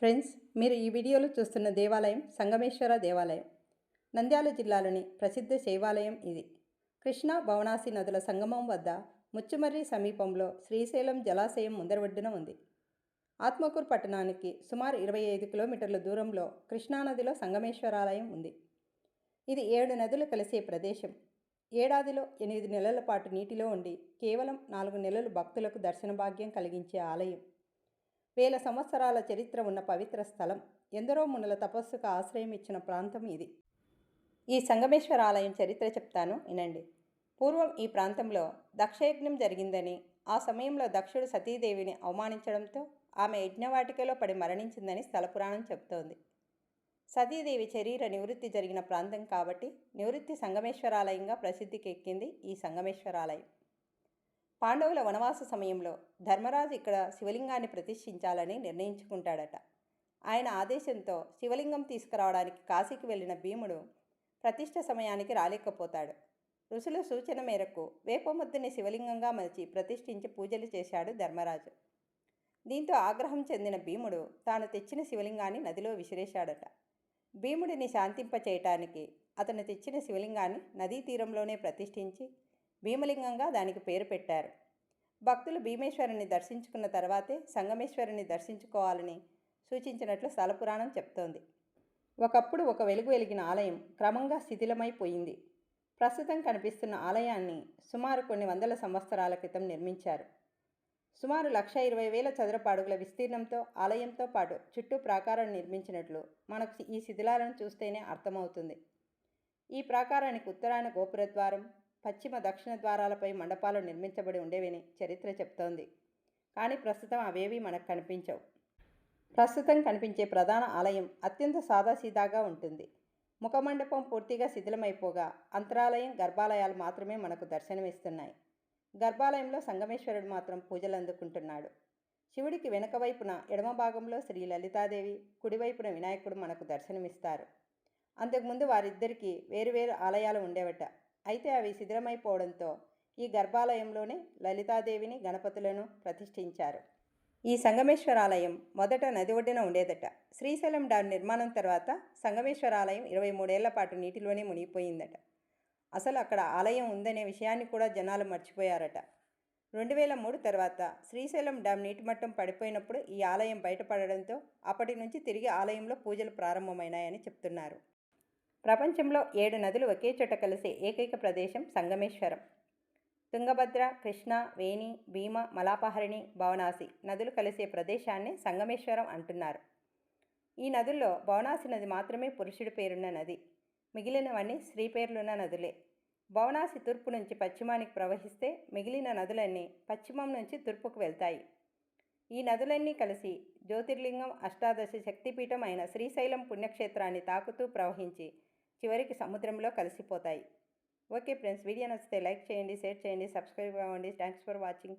Friends మీరు ఈ వీడియోలో చూస్తున్న దేవాలయం సంగమేశ్వర దేవాలయం. నంద్యాల జిల్లాలోని ప్రసిద్ధ శైవాలయం ఇది. కృష్ణా భవనాసి నదుల సంగమం వద్ద ముచ్చుమర్రి సమీపంలో శ్రీశైలం జలాశయం ముందరవడ్డున ఉంది. ఆత్మకూరు పట్టణానికి సుమారు ఇరవై ఐదు కిలోమీటర్ల దూరంలో కృష్ణానదిలో సంగమేశ్వరాలయం ఉంది. ఇది ఏడు నదులు కలిసే ప్రదేశం. ఏడాదిలో ఎనిమిది నెలల పాటు నీటిలో ఉండి కేవలం నాలుగు నెలలు భక్తులకు దర్శన భాగ్యం కలిగించే ఆలయం. వేల సంవత్సరాల చరిత్ర ఉన్న పవిత్ర స్థలం. ఎందరో మునుల తపస్సుకు ఆశ్రయం ఇచ్చిన ప్రాంతం ఇది. ఈ సంగమేశ్వర ఆలయం చరిత్ర చెప్తాను వినండి. పూర్వం ఈ ప్రాంతంలో దక్షయజ్ఞం జరిగిందని ఆ సమయంలో దక్షుడు సతీదేవిని అవమానించడంతో ఆమె యజ్ఞవాటికలో పడి మరణించిందని స్థలపురాణం చెబుతోంది. సతీదేవి శరీర నివృత్తి జరిగిన ప్రాంతం కాబట్టి నివృత్తి సంగమేశ్వరాలయంగా ప్రసిద్ధికెక్కింది ఈ సంగమేశ్వరాలయం. పాండవుల వనవాస సమయంలో ధర్మరాజు ఇక్కడ శివలింగాన్ని ప్రతిష్ఠించాలని నిర్ణయించుకుంటాడట. ఆయన ఆదేశంతో శివలింగం తీసుకురావడానికి కాశీకి వెళ్ళిన భీముడు ప్రతిష్ఠ సమయానికి రాలేకపోతాడు. ఋషుల సూచన మేరకు వేపముద్దని శివలింగంగా మలిచి ప్రతిష్ఠించి పూజలు చేశాడు ధర్మరాజు. దీంతో ఆగ్రహం చెందిన భీముడు తాను తెచ్చిన శివలింగాన్ని నదిలో విసిరేశాడట. భీముడిని శాంతింపచేయటానికి అతను తెచ్చిన శివలింగాన్ని నదీ తీరంలోనే ప్రతిష్ఠించి భీమలింగంగా దానికి పేరు పెట్టారు. భక్తులు భీమేశ్వరుని దర్శించుకున్న తర్వాతే సంగమేశ్వరుని దర్శించుకోవాలని సూచించినట్లు స్థలపురాణం చెప్తోంది. ఒకప్పుడు ఒక వెలుగు వెలిగిన ఆలయం క్రమంగా శిథిలమైపోయింది ప్రస్తుతం కనిపిస్తున్న ఆలయాన్ని సుమారు కొన్ని వందల సంవత్సరాల క్రితం నిర్మించారు. సుమారు లక్ష ఇరవై వేల చదరపు అడుగుల విస్తీర్ణంతో ఆలయంతో పాటు చుట్టూ ప్రాకారం నిర్మించినట్లు మనకు ఈ శిథిలాలను చూస్తేనే అర్థమవుతుంది. ఈ ప్రాకారానికి ఉత్తరాన గోపురద్వారం పశ్చిమ దక్షిణ ద్వారాలపై మండపాలు నిర్మించబడి ఉండేవని చరిత్ర చెప్తోంది కానీ ప్రస్తుతం అవేవి మనకు కనిపించవు. ప్రస్తుతం కనిపించే ప్రధాన ఆలయం అత్యంత సాదాసీదాగా ఉంటుంది. ముఖమండపం పూర్తిగా శిథిలమైపోగా అంతరాలయం గర్భాలయాలు మాత్రమే మనకు దర్శనమిస్తున్నాయి. గర్భాలయంలో సంగమేశ్వరుడు మాత్రం పూజలు అందుకుంటున్నాడు. శివుడికి వెనుక వైపున ఎడమ భాగంలో శ్రీ లలితాదేవి కుడివైపున వినాయకుడు మనకు దర్శనమిస్తారు. అంతకుముందు వారిద్దరికీ వేరువేరు ఆలయాలు ఉండేవట. అయితే అవి శిథిలమైపోవడంతో ఈ గర్భాలయంలోనే లలితాదేవిని గణపతులను ప్రతిష్ఠించారు. ఈ సంగమేశ్వరాలయం మొదట నది ఒడ్డున ఉండేదట. శ్రీశైలం డామ్ నిర్మాణం తర్వాత సంగమేశ్వరాలయం ఇరవై మూడేళ్ళ పాటు నీటిలోనే మునిగిపోయిందట. అసలు అక్కడ ఆలయం ఉందనే విషయాన్ని కూడా జనాలు మర్చిపోయారట. రెండు వేల మూడు తర్వాత శ్రీశైలం డ్యామ్ నీటి మట్టం పడిపోయినప్పుడు ఈ ఆలయం బయటపడడంతో అప్పటి నుంచి తిరిగి ఆలయంలో పూజలు ప్రారంభమైనాయని చెప్తున్నారు. ప్రపంచంలో ఏడు నదులు ఒకే చోట కలిసే ఏకైక ప్రదేశం సంగమేశ్వరం. తుంగభద్ర కృష్ణ వేణి భీమ మలాపహరిణి భవనాసి నదులు కలిసే ప్రదేశాన్ని సంగమేశ్వరం అంటున్నారు. ఈ నదుల్లో భవనాసి నది మాత్రమే పురుషుడి పేరున్న నది. మిగిలినవన్నీ స్త్రీ పేర్లున్న నదులే. భవనాసి తూర్పు నుంచి పశ్చిమానికి ప్రవహిస్తే మిగిలిన నదులన్నీ పశ్చిమం నుంచి తూర్పుకు వెళ్తాయి. ఈ నదులన్నీ కలిసి జ్యోతిర్లింగం అష్టాదశ శక్తిపీఠం అయిన శ్రీశైలం పుణ్యక్షేత్రాన్ని తాకుతూ ప్రవహించి చివరికి సముద్రంలో కలిసిపోతాయి. ఓకే ఫ్రెండ్స్ వీడియో నచ్చితే లైక్ చేయండి షేర్ చేయండి సబ్స్క్రైబ్ అవ్వండి. Thanks for watching.